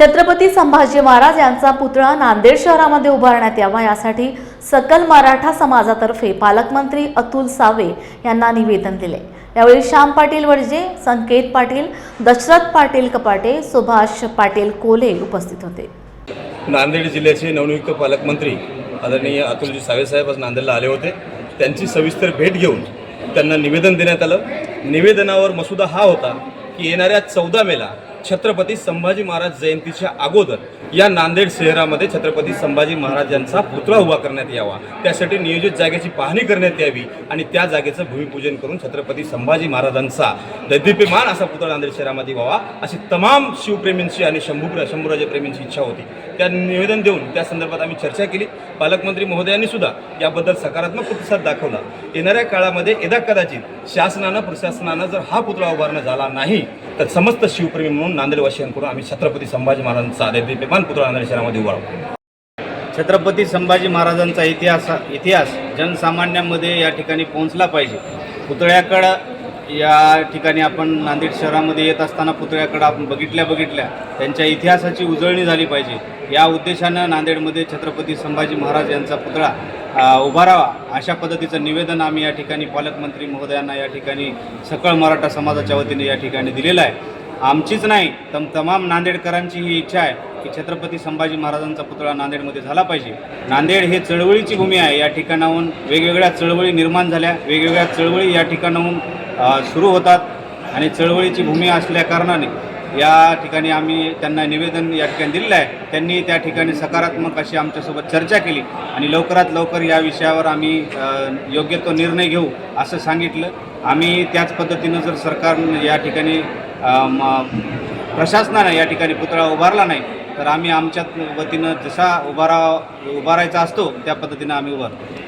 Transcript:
छत्रपती संभाजी महाराज यांचा पुतळा नांदेड शहरामध्ये उभारण्यात यावा यासाठी सकल मराठा समाजातर्फे पालकमंत्री अतुल सावे यांना निवेदन दिले. यावेळी श्याम पाटील वडजे संकेत पाटील दशरथ पाटील कपाटे सुभाष पाटील कोले उपस्थित होते. नांदेड जिल्ह्याचे नवनियुक्त पालकमंत्री आदरणीय अतुलजी सावेसाहेब आज नांदेडला आले होते. त्यांची सविस्तर भेट घेऊन त्यांना निवेदन देण्यात आलं. निवेदनावर मसुदा हा होता की येणाऱ्या चौदा मेला छत्रपती संभाजी महाराज जयंतीच्या अगोदर या नांदेड शहरामध्ये छत्रपती संभाजी महाराजांचा पुतळा उभा करण्यात यावा. त्यासाठी नियोजित जागेची पाहणी करण्यात यावी आणि त्या जागेचं भूमिपूजन करून छत्रपती संभाजी महाराजांचा दैदिप्यमान असा पुतळा नांदेड शहरामध्ये व्हावा अशी तमाम शिवप्रेमींची आणि शंभू शंभूराजे प्रेमींची इच्छा होती. त्या निवेदन देऊन त्या संदर्भात आम्ही चर्चा केली. पालकमंत्री महोदयांनी सुद्धा याबद्दल सकारात्मक प्रतिसाद दाखवला. येणाऱ्या काळामध्ये यदा कदाचित शासनानं प्रशासनानं जर हा पुतळा उभारणं झाला नाही तर समस्त शिवप्रेमी म्हणून नांदेडवासियांकडून आम्ही छत्रपती संभाजी महाराजांचा दैदिप्यमान पुतळा नांदेड शहरामध्ये उभारतो छत्रपती संभाजी महाराजांचा इतिहास इतिहास जनसामान्यांमध्ये या ठिकाणी पोहोचला पाहिजे. पुतळ्याकडं या ठिकाणी आपण नांदेड शहरामध्ये येत असताना पुतळ्याकडं आपण बघितल्या बघितल्या त्यांच्या इतिहासाची उजळणी झाली पाहिजे. या उद्देशानं नांदेडमध्ये छत्रपती संभाजी महाराज यांचा पुतळा उभारावा अशा पद्धतीचं निवेदन आम्ही या ठिकाणी पालकमंत्री महोदयांना या ठिकाणी सकळ मराठा समाजाच्या वतीने या ठिकाणी दिलेलं आहे. आमचीच नाही तम तमाम नांदेडकरांची ही इच्छा आहे की छत्रपती संभाजी महाराजांचा पुतळा नांदेडमध्ये झाला पाहिजे. नांदेड हे चळवळीची भूमी आहे. या ठिकाणाहून वेगवेगळ्या चळवळी निर्माण झाल्या. वेगवेगळ्या चळवळी या ठिकाणाहून सुरू होतात आणि चळवळीची भूमी असल्या कारणाने या ठिकाणी आम्ही त्यांना निवेदन या ठिकाणी दिलेलं आहे. त्यांनी त्या ठिकाणी सकारात्मक अशी आमच्यासोबत चर्चा केली आणि लवकरात लवकर या विषयावर आम्ही योग्य तो निर्णय घेऊ असं सांगितलं. आम्ही त्याच पद्धतीनं जर सरकार या ठिकाणी प्रशासनानं या ठिकाणी पुतळा उभारला नाही. तर आम्ही आमच्या वतीनं जसा उभारा उभारायचा असतो त्या पद्धतीनं आम्ही उभारतो.